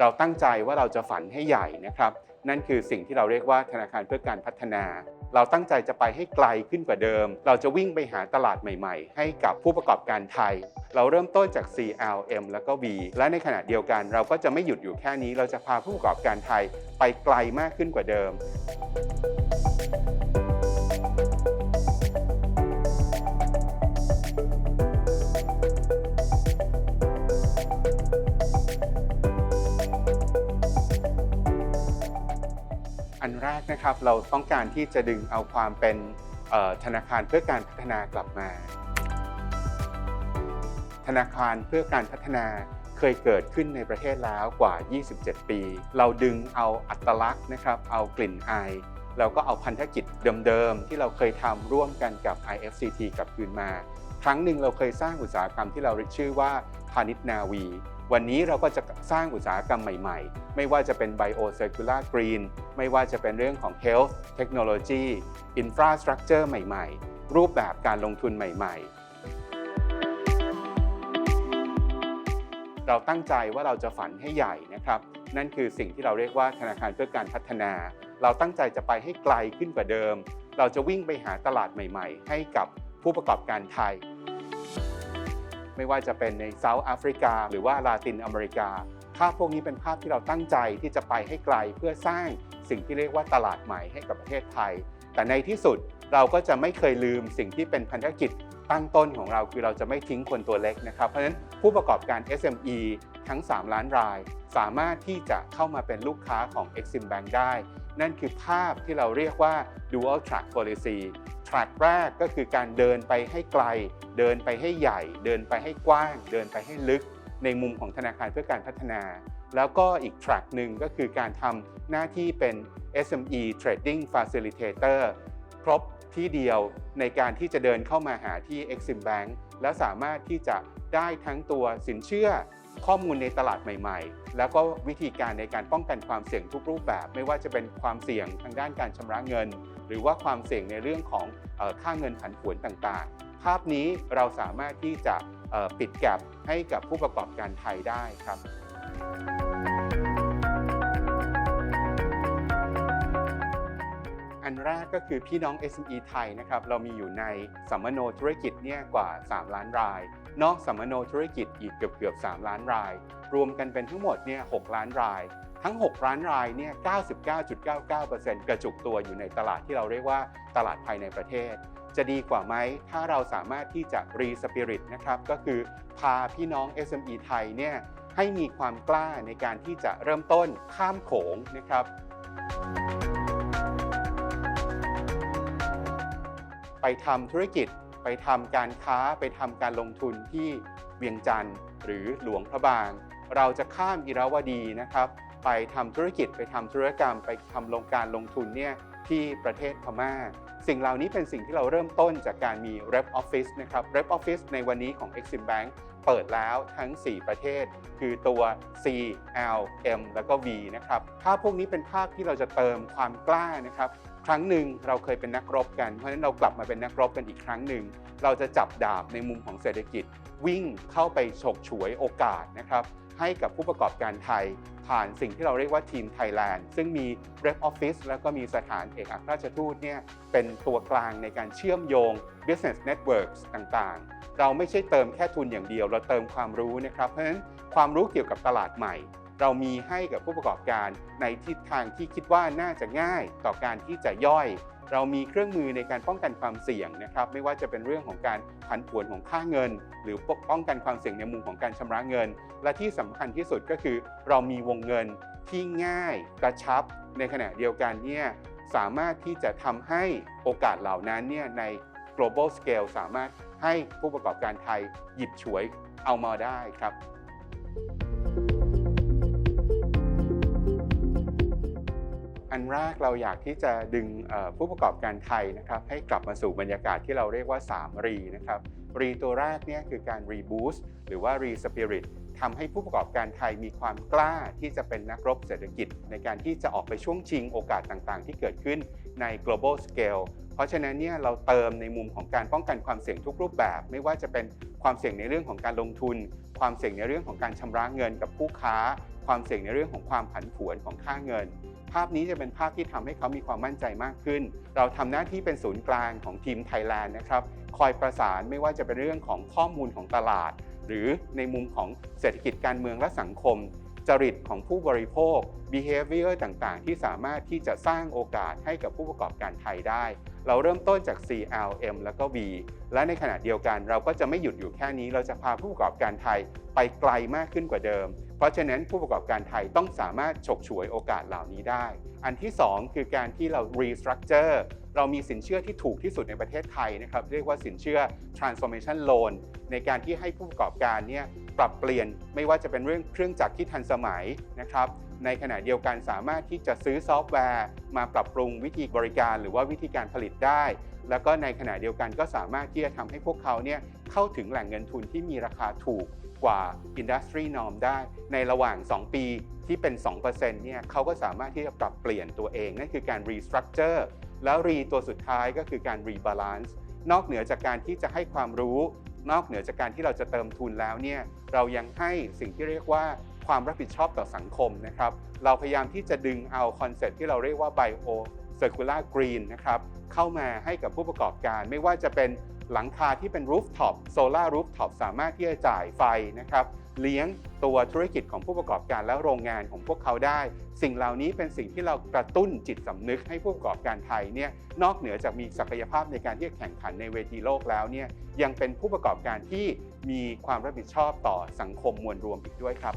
เราตั้งใจว่าเราจะฝันให้ใหญ่นะครับ นั่นคือสิ่งที่เราเรียกว่าธนาคารเพื่อการพัฒนา เราตั้งใจจะไปให้ไกลขึ้นกว่าเดิม เราจะวิ่งไปหาตลาดใหม่ ๆ ให้กับผู้ประกอบการไทย เราเริ่มต้นจาก C L M แล้วก็ V และในขณะเดียวกัน เราก็จะไม่หยุดอยู่แค่นี้ เราจะพาผู้ประกอบการไทยไปไกลมากขึ้นกว่าเดิม แรกนะครับ เราต้องการที่จะดึงเอาความเป็นธนาคารเพื่อการพัฒนากลับมา ธนาคารเพื่อการพัฒนาเคยเกิดขึ้นในประเทศแล้วกว่า 27 ปี เราดึงเอาอัตลักษณ์นะครับ เอากลิ่นอายแล้วก็เอาพันธกิจเดิมๆ ที่เราเคยทำร่วมกันกับ IFCT กลับคืนมา ครั้งหนึ่งเราเคยสร้างอุตสาหกรรมที่เราเรียกชื่อว่าพาณิชย์นาวี วันนี้เราก็จะสร้างอุตสาหกรรมใหม่ๆ ไม่ว่าจะเป็น Bio Circular Green ไม่ว่าจะเป็นเรื่องของ Health Technology Infrastructure ใหม่ๆ รูปแบบการลงทุนใหม่ ๆ เราตั้งใจว่าเราจะฝันให้ใหญ่นะครับ นั่นคือสิ่งที่เราเรียกว่าธนาคารเพื่อการพัฒนา เราตั้งใจจะไปให้ไกลขึ้นกว่าเดิม เราจะวิ่งไปหาตลาดใหม่ ๆ ให้กับผู้ประกอบการไทย ไม่ว่าจะเป็นในเซาท์แอฟริกา หรือว่าลาตินอเมริกา ภาพพวกนี้เป็นภาพที่เราตั้งใจที่จะไปให้ไกลเพื่อสร้างสิ่งที่เรียกว่าตลาดใหม่ให้กับประเทศไทย แต่ในที่สุดเราก็จะไม่เคยลืมสิ่งที่เป็นพันธกิจตั้งต้นของเราคือเราจะไม่ทิ้งคนตัวเล็กนะครับ เพราะฉะนั้นผู้ประกอบการ SME ทั้ง 3 ล้านราย สามารถที่จะเข้ามาเป็นลูกค้าของ Exim Bank ได้ นั่นคือภาพที่เราเรียกว่า dual track policy track แรกก็คือการเดินไปให้ไกล เดินไปให้ใหญ่ เดินไปให้กว้าง เดินไปให้ลึก ในมุมของธนาคารเพื่อการพัฒนา แล้วก็อีก track หนึ่งก็คือการทำหน้าที่เป็น SME Trading Facilitator ครบที่เดียวในการที่จะเดินเข้ามาหาที่ Exim Bank แล้วสามารถที่จะได้ทั้งตัวสินเชื่อข้อมูลในตลาดใหม่ๆ แล้วก็วิธีการในการป้องกันความเสี่ยงทุกรูปแบบ ไม่ว่าจะเป็นความเสี่ยงทางด้านการชำระเงิน หรือว่าความเสี่ยงในเรื่องของค่าเงินผันผวนต่างๆ ภาพนี้เราสามารถที่จะปิดแกลบให้กับผู้ประกอบการไทยได้ครับ อันแรกก็คือพี่น้อง SME ไทยนะครับเรามีอยู่ในสัมมโนธุรกิจเนี่ยกว่า 3 ล้านราย นอกสัมมโนธุรกิจอีกเกือบเกือบ3ล้านราย รวมกันเป็นทั้งหมดเนี่ย6ล้านราย ทั้ง 6 ล้านรายเนี่ย 99.99%กระจุกตัวอยู่ในตลาดที่เราเรียกว่าตลาดภายในประเทศ จะดีกว่าไหมถ้าเราสามารถที่จะรีสปิริตนะครับก็คือพาพี่น้อง SME ไทยเนี่ยให้มีความกล้าในการที่จะเริ่มต้นข้ามโขงนะครับ ไปทำธุรกิจ ไปทำการค้า ไปทำการลงทุนที่เวียงจันทร์ หรือหลวงพระบาง เราจะข้ามอิราวดีนะครับ ไปทำธุรกิจ ไปทำธุรกรรม ไปทำลงการลงทุนเนี่ยที่ประเทศพม่า สิ่งเหล่านี้เป็นสิ่งที่เราเริ่มต้นจากการมี Rep Office นะครับ Rep Office ในวันนี้ของ Exim Bank เปิดแล้วทั้ง 4 ประเทศ คือตัว C L M แล้วก็ V นะครับภาพพวกนี้เป็นภาพที่เราจะเติมความกล้านะครับ ครั้งหนึ่งเราเคยเป็นนักรบกัน เพราะฉะนั้นเรากลับมาเป็นนักรบกันอีกครั้งหนึ่ง เราจะจับดาบในมุมของเศรษฐกิจ วิ่งเข้าไปฉกฉวยโอกาสนะครับให้กับผู้ประกอบการไทย ผ่านสิ่งที่เราเรียกว่าทีมไทยแลนด์ ซึ่งมี Rep Office แล้วก็มีสถานเอกอัครราชทูตเนี่ยเป็นตัวกลางในการเชื่อมโยง Business Networks ต่างๆ เราไม่ใช่เติมแค่ทุนอย่างเดียว เราเติมความรู้นะครับ เพราะฉะนั้นความรู้เกี่ยวกับตลาดใหม่ เรามีให้กับผู้ประกอบการในทิศทางที่คิดว่าน่าจะง่ายต่อการที่จะย่อย เรามีเครื่องมือในการป้องกันความเสี่ยงนะครับไม่ว่าจะเป็นเรื่องของการผันผวนของค่าเงิน หรือป้องกันความเสี่ยงในมุมของการชำระเงิน และที่สำคัญที่สุดก็คือ เรามีวงเงินที่ง่ายกระชับ ในขณะเดียวกันเนี่ยสามารถที่จะทำให้โอกาสเหล่านั้นเนี่ยใน global scale สามารถให้ผู้ประกอบการไทยหยิบฉวยเอามาได้ครับ อันแรกเราอยากที่จะดึงผู้ประกอบการไทยนะครับให้กลับมาสู่บรรยากาศที่เราเรียกว่า 3 รีนะครับรีตัวแรกเนี่ยคือการรีบูสต์หรือว่ารีสปิริตทำให้ผู้ประกอบการไทยมีความกล้าที่จะเป็นนักรบเศรษฐกิจ ในการที่จะออกไปช่วงชิงโอกาสต่างๆ ที่เกิดขึ้นใน global scale เพราะฉะนั้นเนี่ยเราเติมในมุมของการป้องกันความเสี่ยงทุกรูปแบบ ไม่ว่าจะเป็นความเสี่ยงในเรื่องของการลงทุน ความเสี่ยงในเรื่องของการชำระเงินกับผู้ค้า ความเสี่ยงในเรื่องของความผันผวนของค่าเงิน ภาพนี้จะเป็นภาพที่ทำให้เขามีความมั่นใจมากขึ้น เราทำหน้าที่เป็นศูนย์กลางของทีมไทยแลนด์นะครับ คอยประสานไม่ว่าจะเป็นเรื่องของข้อมูลของตลาด หรือในมุมของเศรษฐกิจการเมืองและสังคม จริตของผู้บริโภค behavior ต่างๆ ที่สามารถที่จะสร้างโอกาสให้กับผู้ประกอบการไทยได้ เราเริ่มต้นจาก C L M แล้วก็ V และในขณะเดียวกันเราก็จะไม่หยุดอยู่แค่นี้ เราจะพาผู้ประกอบการไทยไปไกลมากขึ้นกว่าเดิม เพราะฉะนั้นผู้ประกอบการไทยต้องสามารถฉกฉวยโอกาสเหล่านี้ได้ อันที่ 2 คือการที่เรา restructure เรามีสินเชื่อที่ถูกที่สุดในประเทศไทยนะครับ เรียกว่าสินเชื่อ transformation loan ในการที่ให้ผู้ประกอบการเนี่ย ปรับเปลี่ยนไม่ว่าจะเป็นเรื่องเครื่องจักรที่ทันสมัยนะครับในขณะเดียวกันสามารถที่จะซื้อซอฟต์แวร์ มาปรับปรุงวิธีบริการ หรือว่าวิธีการผลิตได้ แล้วก็ในขณะเดียวกันก็สามารถที่จะทำให้พวกเขาเนี่ยเข้าถึงแหล่งเงินทุนที่มีราคาถูกกว่า Industry Norm ได้ ในระหว่าง 2 ปีที่เป็น 2%เนี่ยเขาก็สามารถที่จะปรับเปลี่ยนตัวเอง นั่นคือการ restructure แล้ว re ตัวสุดท้ายก็คือการ rebalance นอกเหนือจากการที่จะให้ความรู้ นอกเหนือจากการที่เราจะเติมทุนแล้วเนี่ยเรายังให้สิ่งที่เรียกว่าความรับผิดชอบต่อสังคมนะครับ เราพยายามที่จะดึงเอาคอนเซ็ปที่เราเรียกว่า bio circular green นะครับเข้ามาให้กับผู้ประกอบการ ไม่ว่าจะเป็น หลังคาที่เป็น rooftop solar rooftop สามารถที่จะจ่ายไฟนะครับเลี้ยงตัวธุรกิจของผู้ประกอบการและโรงงานของพวกเขาได้ สิ่งเหล่านี้เป็นสิ่งที่เรากระตุ้นจิตสำนึกให้ผู้ประกอบการไทยเนี่ยนอกเหนือจากมีศักยภาพในการที่จะแข่งขันในเวทีโลกแล้วเนี่ยยังเป็นผู้ประกอบการที่มีความรับผิดชอบต่อสังคมมวลรวมอีกด้วยครับ